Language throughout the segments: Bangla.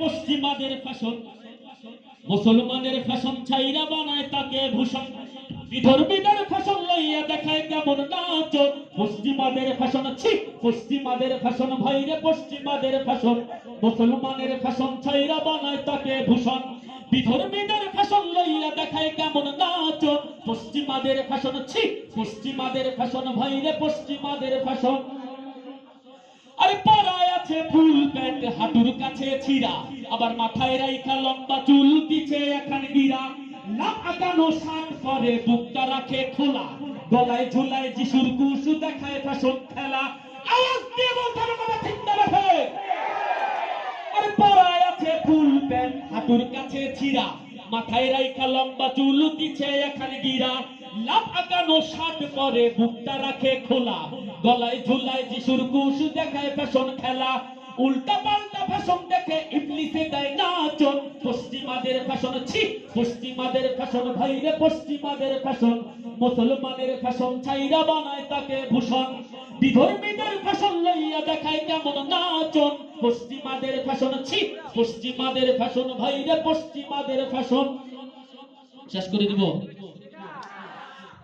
পশ্চিমাদের ফ্যাশন মুসলমানের ফ্যাশন ছাইরা বানায় তাকে ভূষণ। বিধর্মীদের ফ্যাশন লইয়া দেখায় কেমন নাচ। পশ্চিমাদের ফ্যাশন ছি, পশ্চিমাদের ফ্যাশন ভাইরে পশ্চিমাদের ফ্যাশন মুসলমানের ফ্যাশন ছাইরা বানায় তাকে ভূষণ। বিধর্মীদের ফ্যাশন লইয়া দেখায় কেমন নাচ। পশ্চিমাদের ফ্যাশন ছি, পশ্চিমাদের ফ্যাশন ভাইরে পশ্চিমাদের ফ্যাশন আরে পরায় আছে ফুল প্যান্ট, হাঁটুর কাছে ছিঁড়া। আবার মাথায় রাইখা লম্বা চুল পিছে এখান গিরা। নাক আঁকানো শার্ট পরে বুকটা রাখে খোলা। গলায় ঝুলায় যিশুর কুশু দেখায় ফ্যাশন খেলা। আওয়াজ দিয়ে বলতে হবে কথা ঠিক না রেখে আরে পরায় আছে ফুল প্যান্ট, হাঁটুর কাছে ছিঁড়া। মাথায় রাইখা লম্বা চুল পিছে এখানে গিরা। লাভ আঁকানো শার্ট পরে বুকটা রাখে খোলা। গলায় ঝুলায় যিশুর কুশ দেখায় ফ্যাশন খেলা। উল্টা পাল্টা ফ্যাশন দেখে দেয় নাচন। পশ্চিমাদের ফ্যাশন, ছি, পশ্চিমাদের ফ্যাশন, ভাইরে পশ্চিমাদের ফ্যাশন। মুসলমানের ফ্যাশন বানায় তাকে ভূষণ। বিধর্মীদের ফ্যাশন লইয়া দেখায় কেমন নাচন। পশ্চিমাদের ফ্যাশন, ছি, পশ্চিমাদের ফ্যাশন, ভাইরে পশ্চিমাদের ফ্যাশন। শেষ করে দিব।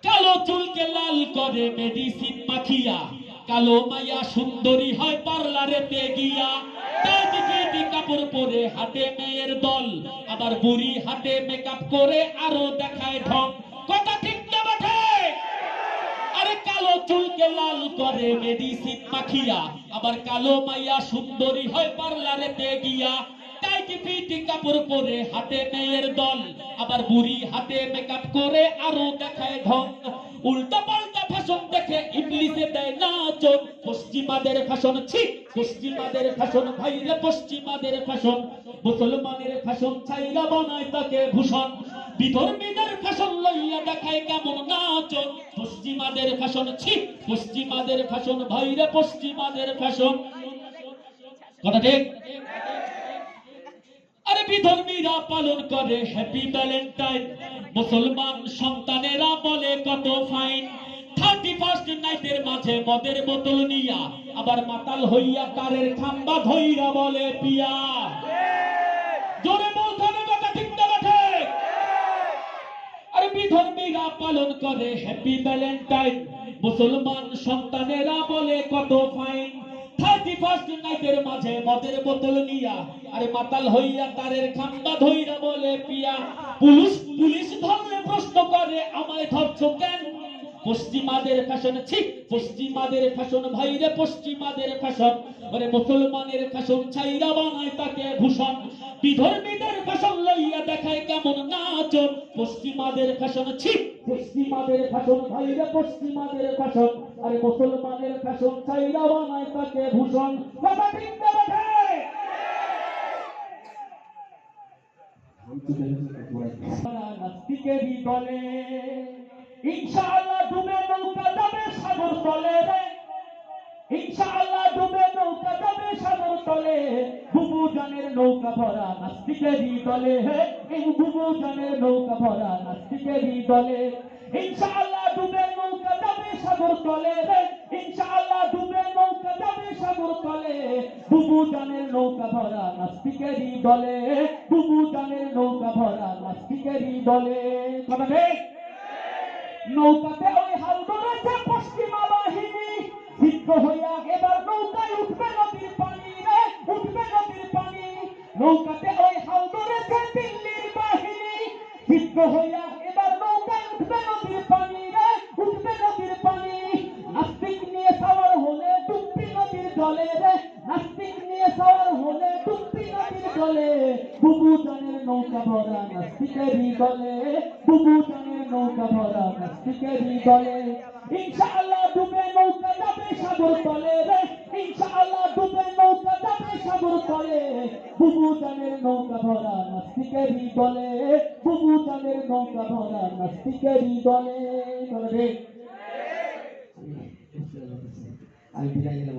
কালো চুলকে লাল করে মেডিসিন মাখিয়া কালো মাইয়া সুন্দরী হয় পার্লারেতে গিয়া তাজগিরি কাপড় পরে হাতে মেয়ের দল। আবার হাতে মেকআপ দেখায় কথা আরে কালো চুলকে মেডিসিন মাখিয়া আবার কালো মাইয়া সুন্দরী হয় পার্লারেতে গিয়া হাতে মেয়ের দল, আবার বুড়ি হাতে মেকআপ করে আরও দেখায় ঢং পাল্টা ফ্যাশন দেখে ইংলিশে দেয় পশ্চিমাদের ফ্যাশন ছি, পশ্চিমাদের ফ্যাশন ভাইরে পশ্চিমাদের ফ্যাশন মুসলমানের ফ্যাশন ছাইরা বানায় তাকে ভূষণ। বিধর্মীদের ফ্যাশন লইয়া দেখায় কেমন নাচন পশ্চিমাদের ফ্যাশন ছি, পশ্চিমাদের ফ্যাশন ভাইরে পশ্চিমাদের ফ্যাশন কথা ঠিক? আরে বিধর্মীরা পালন করে। হ্যাপি ভ্যালেন্টাইন মুসলমান সন্তানেরা বলে কত ফাইন থার্টি ফার্স্ট নাইটের মাঝে মদের বোতল নিয়া, আবার মাতাল হইয়া কারের খাম্বা ধইরা বলে পিয়া। জোরে বলতে কথা, ঠিক না বাঠে আরে বিধর্মীরা পালন করে। হ্যাপি ভ্যালেন্টাইন মুসলমান সন্তানেরা বলে কত ফাইন থার্টি ফার্স্ট মাঝে মদের বোতল নিয়া, আরে মাতাল হইয়া তারের খাম্বা ধইরা বলে, পিয়া, পুলিশ পুলিশ ধরলে প্রশ্ন করে, আমায় ধরছো কেন? পশ্চিমাদের ফ্যাশন ছি পশ্চিমাদের ফ্যাশন ভাইরে পশ্চিমাদের ফ্যাশন। ওরে মুসলমানের ফ্যাশন ছাইরা বানায় তাকে ভূষণ। বিধর্মীদের ফ্যাশন লইয়া দেখায় কেমন নাচন। পশ্চিমাদের ফ্যাশন ছি পশ্চিমাদের ফ্যাশন ভাইরে পশ্চিমাদের ফ্যাশন। আরে মুসলমানের ফ্যাশন ছাইরা বানায় তাকে ভূষণ। কথা ঠিক না? নাস্তিকেরই দলে। ইনশাআল্লাহ ডুবে নৌকা যাবে সাগর তলে। ইনশাআল্লাহ ডুবে নৌকা যাবে সাগর তলে। বুবু জানের নৌকা ভরা নাস্তিকেরই দলে। এই বুবু জানের নৌকা ভরা নাস্তিকেরই দলে। ইনশাআল্লাহ ডুবে নৌকা যাবে সাগর তলে। ইনশাআল্লাহ ডুবে নৌকা যাবে সাগর তলে। বুবু জানের নৌকা ভরা নাস্তিকেরই দলে। বুবু জানের নৌকা ভরা নাস্তিকেরই দলে। কথা ঠিক নৌকাতে ওই হাল ধরেছে পশ্চিমা বাহিনী সিদ্ধ হইয়া এবার নৌকায় উঠবে নদীর পানি রে, উঠবে নদীর পানি। নৌকাতে ওই হাল ধরেছে দিল্লির বাহিনী। সিদ্ধ হইয়া এবার নৌকায় উঠবে নদীর পানি রে, উঠবে নদীর পানি। নাস্তিক নিয়ে সাওয়ার হলে ডুববি নদীর জলে রে বুবু জানের নৌকা ভরা নাস্তিকেরই দলে বুবু জানের নৌকা ভরা নাস্তিকেরই দলে ইনশাআল্লাহ ডুবে নৌকা যাবে সাগর তলে রে ইনশাআল্লাহ ডুবে নৌকা যাবে সাগর তলে বুবু জানের নৌকা ভরা নাস্তিকেরই দলে বুবু নৌকা ভরা নাস্তিকেরই দলে দলে আমি বিদায় নিলাম